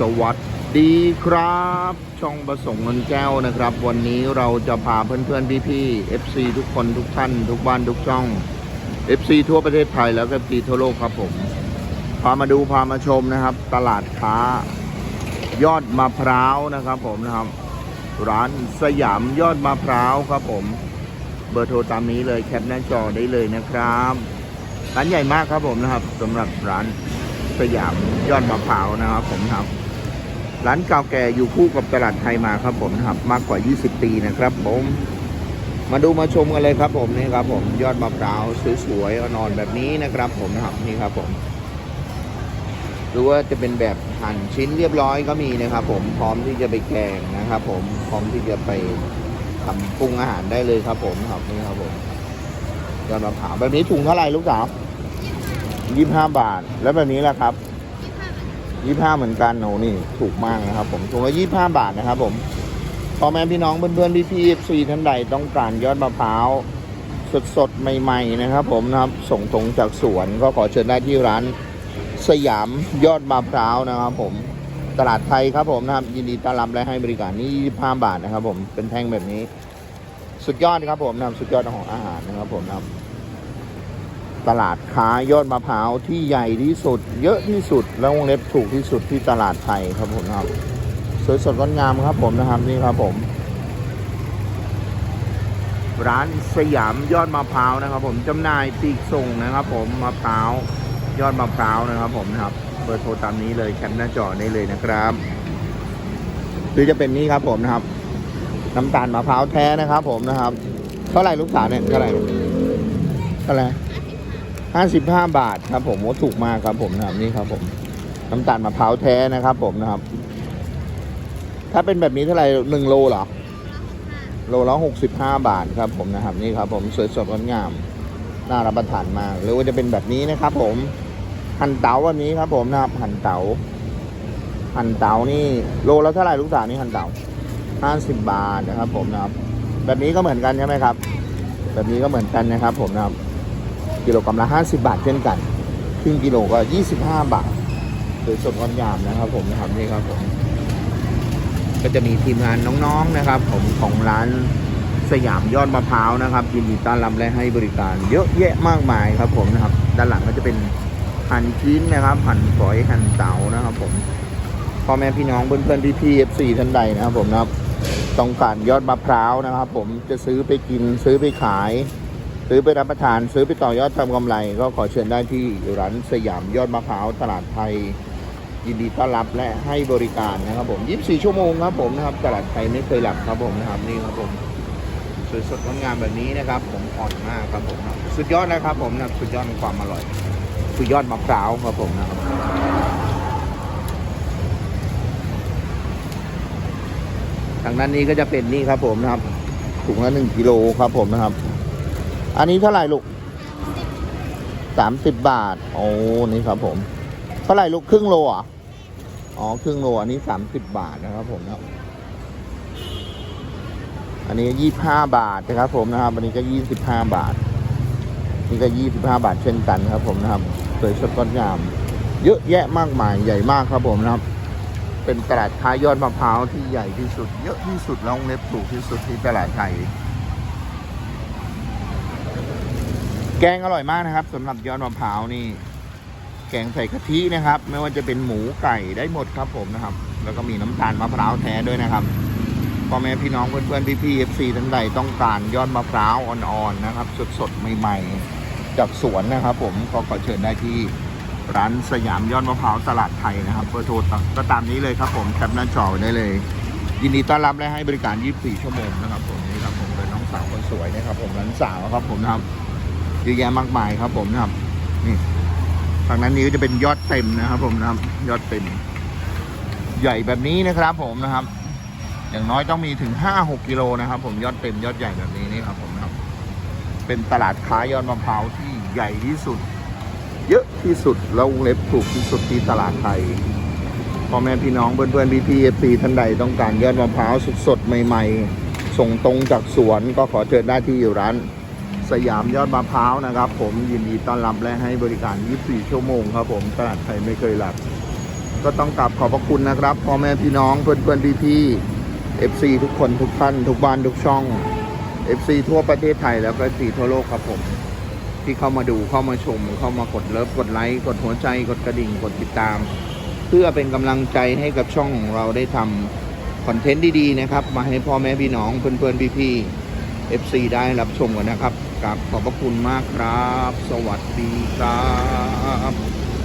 สวัสดีครับ ช่องประสงค์เงินแก้วนะครับ วันนี้เราจะพาเพื่อนๆพี่ๆ FC ทุกคนทุกท่าน ทุกบ้านทุกช่อง FC ทั่วประเทศไทยแล้วก็ FC ทั่วโลกครับผม พามาดูพามาชมนะครับ ตลาดค้ายอดมะพร้าวนะครับผมนะครับ ร้านสยามยอดมะพร้าวครับผม เบอร์โทรตามนี้เลยแคปหน้าจอได้เลยนะครับร้านใหญ่มากครับผมนะครับสำหรับร้านสยามยอดมะพร้าวนะครับผมครับ ร้านเก่าแก่อยู่คู่กับตลาดไทยมาครับผมนะครับมากกว่า 20 ปีนะครับผมมาดูมาชมกันเลยครับผมนี่ครับผมยอดมะพร้าวสวยๆอ่อนแบบนี้นะครับ ผมนะครับนี่ครับผมหรือว่าจะเป็นแบบหั่นชิ้นเรียบร้อยก็มีนะครับ ผมพร้อมที่จะไปแกงนะครับ ผมพร้อมที่จะไปทำปรุงอาหารได้เลยครับ ผมครับนี่ครับผมยอดมะพร้าวแบบนี้ถุงเท่าไหร่ลูกสาวยี่ห้าบาท แล้วแบบนี้ล่ะครับ ยี่ห้าเหมือนกันโอ้นี่ถูกมากนะครับ ผมถุงละยี่ห้าบาทนะครับผมพ่อแม่พี่น้องเพื่อนๆพี่พี่เอฟซีท่านใดต้องการยอดมะพร้าวสดๆใหม่ๆนะครับ ผมนะครับส่งตรงจากสวนก็ขอเชิญได้ที่ร้านสยามยอดมะพร้าวนะครับ ผมตลาดไทยครับผมนะครับยินดีต้อนรับและให้บริการนี่ยี่ห้าบาทนะครับ ผมเป็นแท่งแบบนี้ สุดยอดครับผมนะครับสุดยอดของอาหารนะครับผมนะครับ ตลาดค้ายอดมะพร้าวที่ใหญ่ที่สุด เยอะที่สุด และววงเล็บถูกที่สุดที่ตลาดไทยครับผมครับสวยสดงดงามครับผมนะครับนี่ครับผม ร้านสยามยอดมะพร้าวนะครับ ผมจำหน่ายปีกส่งนะครับ ผมมะพร้าวยอดมะพร้าวนะครับ ผมนะครับเบอร์โทรตามนี้เลยแคปหน้าจอได้เลยนะครับ หรือจะเป็นนี่ครับผมนะครับ น้ำตาลมะพร้าวแท้นะครับ ผมนะครับ เท่าไหร่ลูกสาวเนี่ยเท่าไหร่ลูกเท่าไหร่ ห้าสิบห้าบาทครับผมโอ้ถูกมากครับผมนะครับนี่ครับผมน้ำตาลมะพร้าวแท้นะครับผมนะครับ ถ้าเป็นแบบนี้เท่าไหร่หนึ่งโลเหรอโลละหกสิบห้าบาทครับผมนะครับ นี่ครับผมสวยสดงดงามน่ารับประทานมากหรือว่าจะเป็นแบบนี้นะครับ ผมหั่นเต๋าวันนี้ครับ ผมนะครับหั่นเต๋าหั่นเต๋านี่โลละเท่าไหร่ลูกสาวนี่หั่นเต๋าห้าสิบบาทนะครับ ผมนะครับ แบบนี้ก็เหมือนกันใช่ไหมครับ แบบนี้ก็เหมือนกันนะครับ ผมนะครับ กิโลกรัมละ 50 บาทเช่นกัน ครึ่งกิโลก็ 25 บาทโดยสดงดงามนะครับ ผมนะครับนี่ครับผมก็จะมีทีมงานน้องๆนะครับ ผมของร้านสยามยอดมะพร้าวนะครับยินดีต้อนรับและให้บริการเยอะแยะมากมายครับ ผมนะครับ ด้านหลังก็จะเป็นหั่นชิ้นนะครับหั่นฝอยหั่นเต๋านะครับ ผมพ่อแม่พี่น้องเพื่อนๆพี่ๆ FC ท่านใดนะครับ ผมนะครับต้องการยอดมะพร้าวนะครับ ผมจะซื้อไปกินซื้อไปขาย ซื้อไปรับประทานซื้อไปต่อยอดทำกำไร ก็ขอเชิญได้ที่ร้านสยามยอดมะพร้าวตลาดไทย ยินดีต้อนรับและให้บริการนะครับผม24 ชั่วโมงครับผมนะครับตลาดไทยไม่เคยหลับครับผมนะครับนี่ครับผมสวยสดงดงามแบบนี้นะครับ ผมอ่อนมากครับผมสุดยอดนะครับ ผมนะสุดยอดความอร่อย สุดยอดมะพร้าวครับผมนะครับทางด้านนี้ก็จะเป็นนี่ครับผมนะครับถุงละหนึ่งกิโลครับผมนะครับ อันนี้เท่าไหร่ลูกสามสิบบาท โอ้นี่ครับผม เท่าไหร่ลูกครึ่งโลอะอ๋อครึ่งโลอันนี้สามสิบบาทนะครับผมนะครับ อันนี้ยี่ห้าบาทนะครับ ผมนะครับ อันนี้ก็ยี่สิบห้าบาท นี่ก็ยี่สิบห้าบาทเช่นกันครับ ผมนะครับสวยสดงดงาม เยอะแยะมากมายใหญ่มากครับผมนะครับ เป็นตลาดค้ายอดมะพร้าวที่ใหญ่ที่สุด เยอะที่สุดแล้วเล็บถูกที่สุดที่ตลาดไทย แกงอร่อยมากนะครับสำหรับยอดมะพร้าวนี่ แกงใส่กะทินะครับ ไม่ว่าจะเป็นหมูไก่ได้หมดครับผมนะครับ แล้วก็มีน้ำตาลมะพร้าวแท้ด้วยนะครับพ่อแม่พี่น้องเพื่อนๆพี่ๆเอฟซีท่านใดต้องการยอดมะพร้าวอ่อนๆนะครับ สดๆใหม่ๆจากสวนนะครับ ผมก็ขอเชิญได้ที่ร้านสยามยอดมะพร้าวตลาดไทยนะครับเบอร์โทรก็ตามนี้เลยครับผมแคปหน้าจอไว้ได้เลย ยินดีต้อนรับและให้บริการ 24 ชั่วโมงนะครับผมนี่ครับผมเป็นน้องสาวคนสวยนะครับผมร้านสาวครับผมนะครับ เยอะแยะมากมายครับ ผมนะครับ นี่ฝั่งนั้นนี้ก็จะเป็นยอดเต็มนะครับ ผมนะครับ ยอดเต็ม ใหญ่แบบนี้นะครับ ผมนะครับ อย่างน้อยต้องมีถึงห้าหกกิโลนะครับ ผมยอดเต็มยอดใหญ่แบบนี้นี่ครับ ผมนะครับ เป็นตลาดค้ายอดมะพร้าวที่ใหญ่ที่สุด เยอะที่สุดแล้วเล็บถูกที่สุดที่ตลาดไทยพ่อแม่พี่น้องเพื่อนๆพี่พี่เอฟซีท่านใดต้องการยอดมะพร้าวสดๆใหม่ ๆ ส่งตรงจากสวนก็ขอเชิญได้ที่อยู่ร้าน สยามยอดมะพร้าวนะครับ ผมยินดีต้อนรับและให้บริการ 24 ชั่วโมงครับผมตลาดไทยไม่เคยหลับ ก็ต้องกราบขอบพระคุณนะครับพ่อแม่พี่น้องเพื่อนเพื่อนพี่พี่เอฟซีทุกคนทุกท่าน ทุกบ้านทุกช่องเอฟซีทั่วประเทศไทยแล้วก็สีทั่วโลกครับผม ที่เข้ามาดูเข้ามาชม เข้ามากดเลิฟกดไลค์กดหัวใจกดกระดิ่งกดติดตาม เพื่อเป็นกำลังใจให้กับช่องของเราได้ทำคอนเทนต์ดีๆนะครับ มาให้พ่อแม่พี่น้องเพื่อนๆพี่ๆ FC ได้รับชมกันนะครับกับขอบพระคุณมากครับ สวัสดีครับ